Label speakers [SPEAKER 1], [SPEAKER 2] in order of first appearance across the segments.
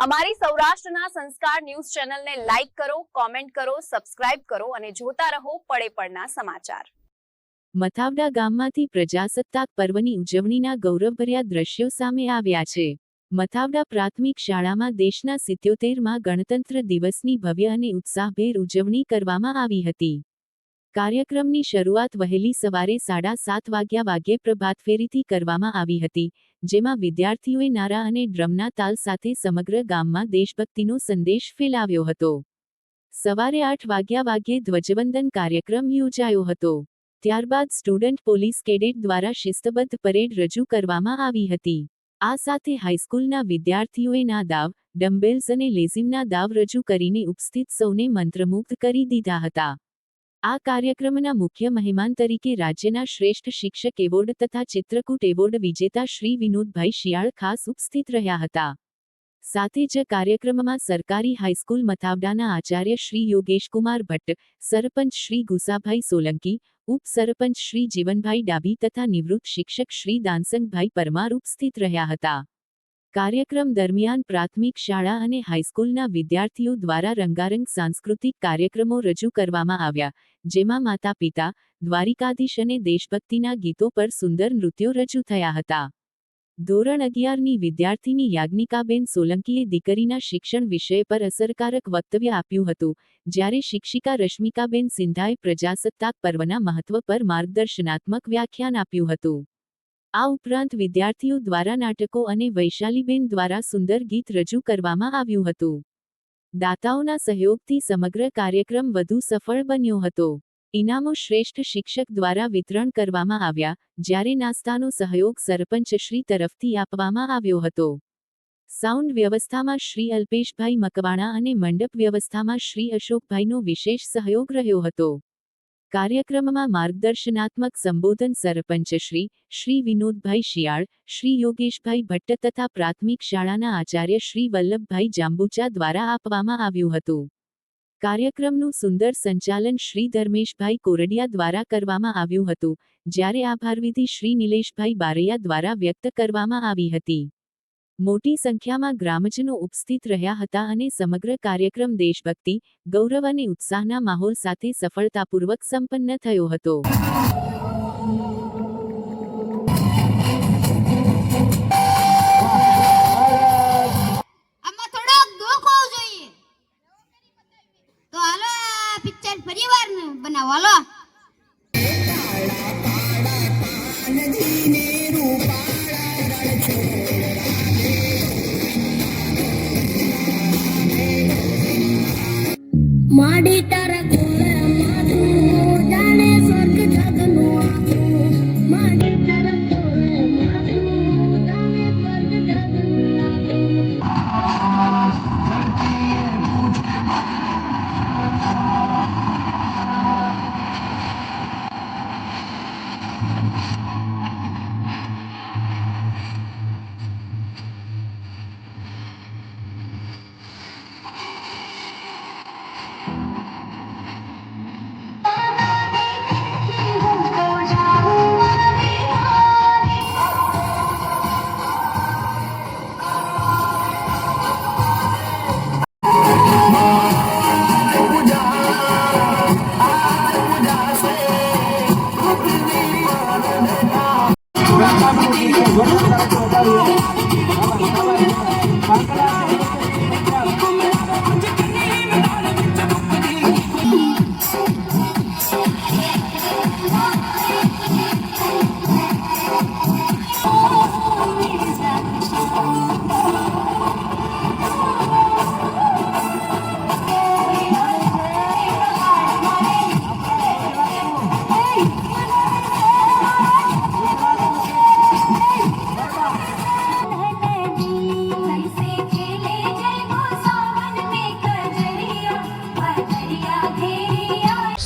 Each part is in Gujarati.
[SPEAKER 1] અમારી સૌરાષ્ટ્રના સંસ્કાર ન્યૂઝ ચેનલને લાઈક કરો, કોમેન્ટ કરો, સબસ્ક્રાઇબ કરો અને જોતા રહો પડે પડના સમાચાર.
[SPEAKER 2] મથાવડા ગામમાંથી પ્રજાસત્તાક પર્વની ઉજવણીના ગૌરવભર્યા દ્રશ્યો સામે આવ્યા છે. મથાવડા પ્રાથમિક શાળામાં દેશના સિત્યોતેરમાં ગણતંત્ર દિવસની ભવ્ય અને ઉત્સાહભેર ઉજવણી કરવામાં આવી હતી. કાર્યક્રમની શરૂઆત વહેલી સવારે સાડા સાત વાગ્યા વાગ્યે પ્રભાતફેરીથી કરવામાં આવી હતી, જેમાં વિદ્યાર્થીઓએ નારા અને ડ્રમના તાલ સાથે સમગ્ર ગામમાં દેશભક્તિનો સંદેશ ફેલાવ્યો હતો. સવારે આઠ વાગ્યા વાગ્યે ધ્વજવંદન કાર્યક્રમ યોજાયો હતો. ત્યારબાદ સ્ટુડન્ટ પોલીસ કેડેટ દ્વારા શિસ્તબદ્ધ પરેડ રજૂ કરવામાં આવી હતી. આ સાથે હાઈસ્કૂલના વિદ્યાર્થીઓએ ના દાવ, ડમ્બેલ્સ અને લેઝિમના દાવ રજૂ કરીને ઉપસ્થિત સૌને મંત્રમુગ્ધ કરી દીધા હતા. આ કાર્યક્રમના મુખ્ય મહેમાન તરીકે રાજ્યના શ્રેષ્ઠ શિક્ષક એવોર્ડ તથા ચિત્રકૂટ એવોર્ડ વિજેતા શ્રી વિનોદભાઈ શિયાળ ખાસ ઉપસ્થિત રહ્યા હતા. સાથે જ કાર્યક્રમમાં સરકારી હાઈસ્કૂલ મથાવડાના આચાર્ય શ્રી યોગેશકુમાર ભટ્ટ, સરપંચ શ્રી ગુસાભાઈ સોલંકી, ઉપસરપંચ શ્રી જીવનભાઈ ડાભી તથા નિવૃત્ત શિક્ષક શ્રી દાનસંગભાઈ પરમાર ઉપસ્થિત રહ્યા હતા. કાર્યક્રમ દરમિયાન પ્રાથમિક શાળા અને હાઈસ્કૂલના વિદ્યાર્થીઓ દ્વારા રંગારંગ સાંસ્કૃતિક કાર્યક્રમો રજૂ કરવામાં આવ્યા, જેમાં માતા પિતા દ્વારિકાધીશ અને દેશભક્તિના ગીતો પર સુંદર નૃત્યો રજૂ થયા હતા. ધોરણ અગિયારની વિદ્યાર્થીની યાજ્ઞિકાબેન સોલંકીએ દીકરીના શિક્ષણ વિષય પર અસરકારક વક્તવ્ય આપ્યું હતું, જ્યારે શિક્ષિકા રશ્મિકાબેન સિંધાએ પ્રજાસત્તાક પર્વના મહત્વ પર માર્ગદર્શનાત્મક વ્યાખ્યાન આપ્યું હતું. આ ઉપરાંત વિદ્યાર્થીઓ દ્વારા નાટકો અને વૈશાલીબેન દ્વારા સુંદર ગીત રજૂ કરવામાં આવ્યું હતું. દાતાઓના સહયોગથી સમગ્ર કાર્યક્રમ વધુ સફળ બન્યો હતો. ઇનામો શ્રેષ્ઠ શિક્ષક દ્વારા વિતરણ કરવામાં આવ્યા, જ્યારે નાસ્તાનો સહયોગ સરપંચશ્રી તરફથી આપવામાં આવ્યો હતો. સાઉન્ડ વ્યવસ્થામાં શ્રી અલ્પેશભાઈ મકવાણા અને મંડપ વ્યવસ્થામાં શ્રી અશોકભાઈનો વિશેષ સહયોગ રહ્યો હતો. કાર્યક્રમમાં માર્ગદર્શનાત્મક સંબોધન સરપંચશ્રી શ્રી વિનોદભાઈ શિયાળ, શ્રી યોગેશભાઈ ભટ્ટ તથા પ્રાથમિક શાળાના આચાર્ય શ્રી વલ્લભભાઈ જાંબુચા દ્વારા આપવામાં આવ્યું હતું. કાર્યક્રમનું સુંદર સંચાલન શ્રી ધર્મેશભાઈ કોરડિયા દ્વારા કરવામાં આવ્યું હતું, જ્યારે આભારવિધિ શ્રી નિલેશભાઈ બારૈયા દ્વારા વ્યક્ત કરવામાં આવી હતી. મોટી સંખ્યામાં ગ્રામજનો ઉપસ્થિત રહ્યા હતા અને સમગ્ર કાર્યક્રમ દેશભક્તિ, ગૌરવ અને ઉત્સાહના માહોલ સાથે સફળતાપૂર્વક સંપન્ન થયો હતો.
[SPEAKER 3] તો બનાવો, હાલો.
[SPEAKER 4] ಮಾಡಿ ತರಕು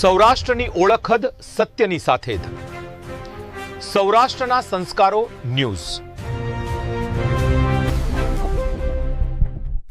[SPEAKER 5] સૌરાષ્ટ્રની ઓળખ જ સત્યની સાથે જ. સૌરાષ્ટ્રના સંસ્કારો ન્યૂઝ.